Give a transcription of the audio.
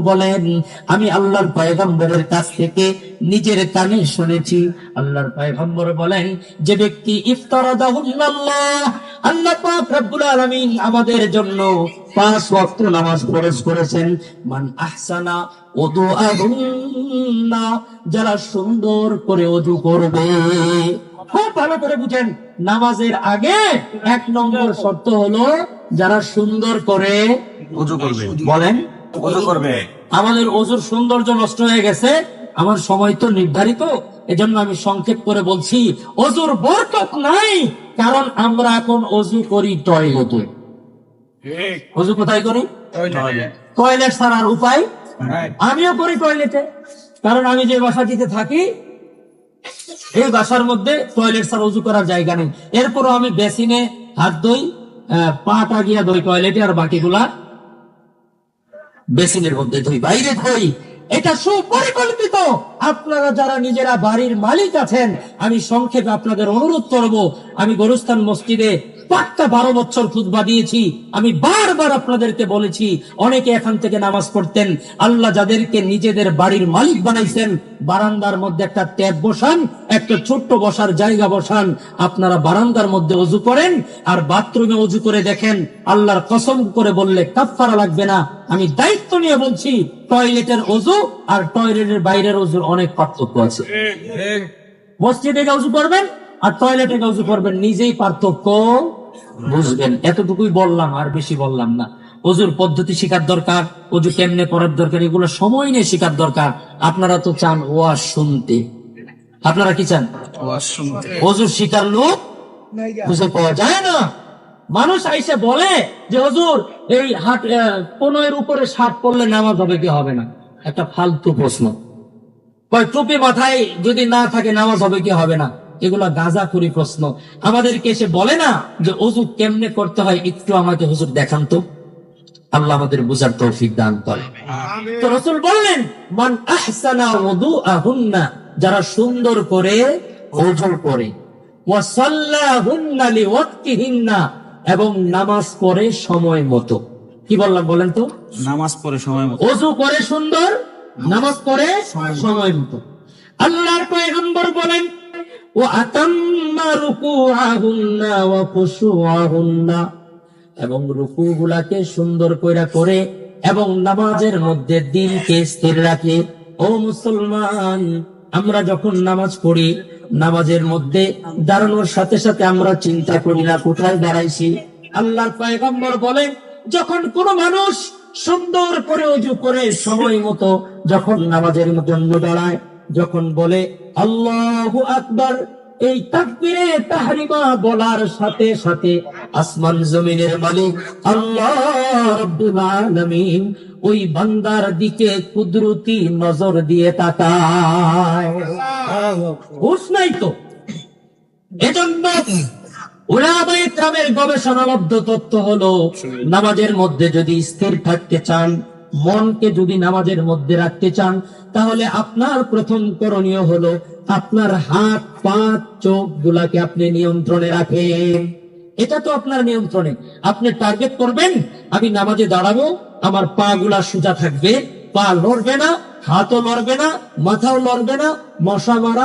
বলেন, আমি আল্লাহর পয়গম্বরের কাছ থেকে নিজের কানে শুনেছি। আল্লাহর পয়গম্বর বলেন, যে ব্যক্তি আল্লাহ রব্বুল আলামিন আমাদের জন্য পাঁচ ওয়াক্ত নামাজ ফরজ করেছেন। মান আহসানা ওদুআহুন্না যারা সুন্দর করে ওযু করবে। খুব ভালো করে বুঝেন নামাজের আগে এক নম্বর শর্ত হলো যারা সুন্দর করে উজু করবে। বলেন। উজু করবে। আমাদের অজুর সৌন্দর্য নষ্ট হয়ে গেছে আমার সময় তো নির্ধারিত এজন্য আমি সংক্ষেপ করে বলছি অজুর বরকত নাই কারণ আমরা এখন অজু করি টয়লেটে। অজু কোথায় করি? টয়লেট। ছাড়ার উপায়? আমিও করি টয়লেটে কারণ আমি যে বাসাটিতে থাকি এই বাসার মধ্যে টয়লেট ছাড়া উজু করার জায়গা নেই। এরপরও আমি বেসিনে হাত ধুই পাটা গিয়া দই টয়লেটে আর বাকিগুলা বেসিনের মধ্যে ধুই। বাইরে ধুই। এটা সুপরিকল্পিত। আপনারা যারা নিজেরা বাড়ির মালিক আছেন, আমি সংক্ষেপে আপনাদের অনুরোধ করব, আমি গরুস্থান মসজিদে পাক্কা বারো বছর খুতবা দিয়েছি। আমি বারবার আপনাদেরকে বলেছি অনেকে এখান থেকে নামাজ পড়তেন আল্লাহ যাদেরকে নিজেদের বাড়ির মালিক বানাইছেন বারান্দার মধ্যে একটা ট্যাব বসান একটা ছোট্ট বসার জায়গা বসান আপনারা বারান্দার মধ্যে অজু করেন আর বাথরুমে অজু করে দেখেন আল্লাহর কসম করে বললে কাফারা লাগবে না। আমি দায়িত্ব নিয়ে বলছি টয়লেটের অজু আর টয়লেটের বাইরের অজুর অনেক পার্থক্য আছে। মসজিদে অজু করবেন আর টয়লেটে অজু করবেন নিজেই পার্থক্য। বুঝবেন এতটুকুই বললাম আর বেশি বললাম না। অজুর পদ্ধতি শেখার দরকার অজু কেমনে করার দরকার এগুলো সময় নিয়ে শেখার দরকার। আপনারা তো চান ওয়াজ শুনতে। আপনারা কি চান? অজুর শিকার লোক খুঁজে পাওয়া যায় না। মানুষ আইসে বলে যে হজুর এই হাট পনেরোর উপরে ষাট পড়লে নামাজ হবে কি হবে না? একটা ফালতু প্রশ্ন। টুপি মাথায় যদি না থাকে নামাজ হবে কি হবে না? এগুলা গাঁজা করি প্রশ্ন। আমাদেরকে এসে বলে না যে অজু কেমনে করতে হয় একটু আমাকে হুজুর দেখান তো। আল্লাহ আমাদের বুঝার তৌফিক দান করে। তো রসুল বললেন মান আহসানা ওদুআহুন্না যারা সুন্দর করে ওজু করে। এবং নামাজ পড়ে সময় মতো। কি বললাম বলেন তো? নামাজ পড়ে সময় মতো। অজু করে সুন্দর নামাজ পড়ে সময় মতো। আল্লাহর পয়গম্বর বলেন এবং রুকু গুলাকে সুন্দর কইরা করে এবং নামাজের মধ্যে দিলকে স্থির রাখে। ও মুসলমান, আমরা যখন নামাজ পড়ি, নামাজের মধ্যে দাঁড়ানোর সাথে সাথে আমরা চিন্তা করি না, কোথায় দাঁড়াইছি? আল্লাহর পয়গম্বর বলেন, যখন কোন মানুষ সুন্দর করে অজু করে সময় মতো যখন নামাজের জন্য দাঁড়ায় যখন বলে আল্লাহু আকবার এই তাকবীরে তাহরিমা বলার সাথে সাথে আসমান জমিনের মালিক আল্লাহ রাব্বুল আলামিন ওই বান্দার দিকে কুদরতি নজর দিয়ে তাকায়। হুশ নাই তো? এজন্য ওলামায়ে কেরামের গবেষণালব্ধ তথ্য হলো নামাজের মধ্যে যদি স্থির থাকতে চান মনকে যদি নামাজের মধ্যে রাখতে চান, তাহলে আপনার প্রথম করণীয় হলো আপনার হাত, পা, চোখ গুলাকে আপনি নিয়ন্ত্রণে রাখেন। এটা তো আপনার নিয়ন্ত্রণে। আপনি টার্গেট করবেন, আমি নামাজে দাঁড়াবো, আমার পা গুলা সোজা থাকবে, পা লড়বে না, হাতও লড়বে না, মাথাও লড়বে না, মশা মারা